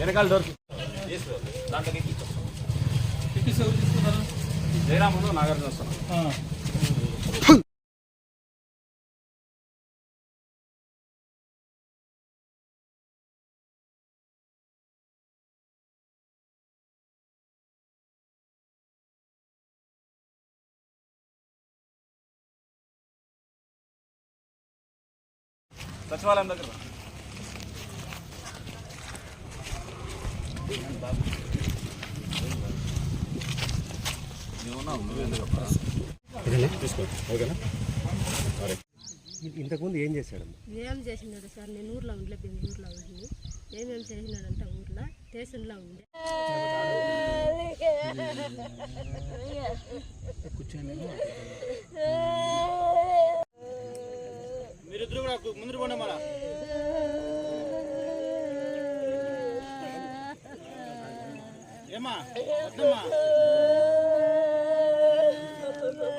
వెనకాల డోర్ జయరామును నాగార్జున వస్తున్నాను సచివాలయం దగ్గర ఓకేనా ఇంతకుముందు ఏం చేశాడమ్మా? ఏం చేసినాడు సార్? నేను ఊర్లో ఉండలే ఊర్లో ఉంది ఏమేమి చేసినాడంట ఊర్లో స్టేషన్లో ఉండే. మీరిద్దరు కూడా ముందు పోండి ఏమా వద్దమ్మా.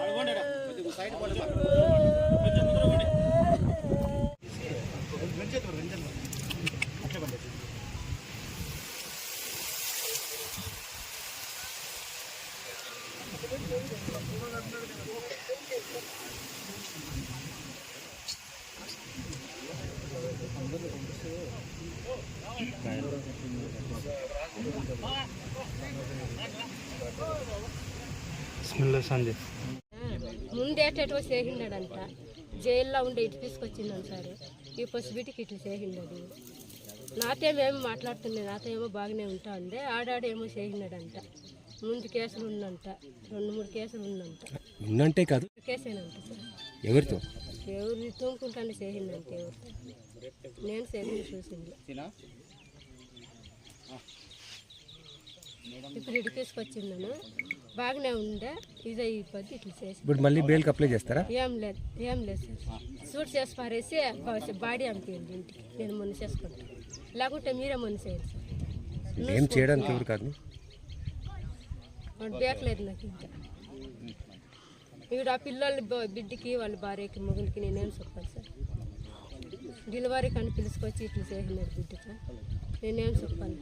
అడగండి కొద్దిగా సైడ్ పోండి కొంచెం ముందు పోండి. ముందేటో చేసిండాడంట. జైల్లో ఉండే ఇటు తీసుకొచ్చిందని సార్. ఈ పసిబిటికి ఇట్లా చేసిండాడు నాతో ఏమో మాట్లాడుతుంది నాతో ఏమో బాగానే ఉంటా ఉండే ఆడాడేమో చేసినాడంట ముందు కేసులు ఉందంట. రెండు మూడు కేసులు ఉందంట. ఉన్నంటే కాదు. కేసేనంట సార్. ఎవరితో? ఎవరు తోముకుంటానే చేసిందంట ఎవరితో? నేను చేసింది చూసింది. ఇప్పుడు ఇటు తీసుకొచ్చిందను బాగానే ఉండే. ఇదే పద్ధతి ఇట్లా చేసి. ఇప్పుడు మళ్ళీ బెయిల్కి అప్లై చేస్తారా? ఏం లేదు ఏం లేదు సార్. సూట్ చేసి పారేసి బాడీ అనిపించండి ఇంటికి. నేను మొన్న చేసుకుంటాను లేకుంటే మీరే మొన్న చేయండి సార్. ఏం చేయడానికి ఎవరు కాదు? వాడు బేకలేదు నాకు ఇంకా. ఇప్పుడు ఆ పిల్లల బిడ్డకి వాళ్ళ భార్యకి మొగులకి నేనేం చెప్పాలి సార్? డెలివరీ కానీ పిలుచుకొచ్చి ఇట్లా చేసినారు బిడ్డకు. నేనేం చెప్పాలి?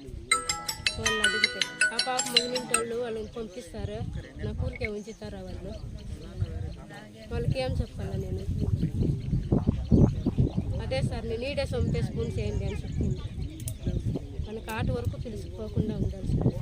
వాళ్ళని అడిగితే ఆ పాప మొగిలింటి వాళ్ళు వాళ్ళని పంపిస్తారు? నా కూలికే ఉంచుతారా వాళ్ళు? వాళ్ళకి ఏం చెప్పాలా నేను? అదే సార్ నేను ఈడే చంపేసి స్పూన్ చేయండి అని చెప్పింది. మనకు ఆట వరకు పిలిచిపోకుండా ఉండాలి సార్.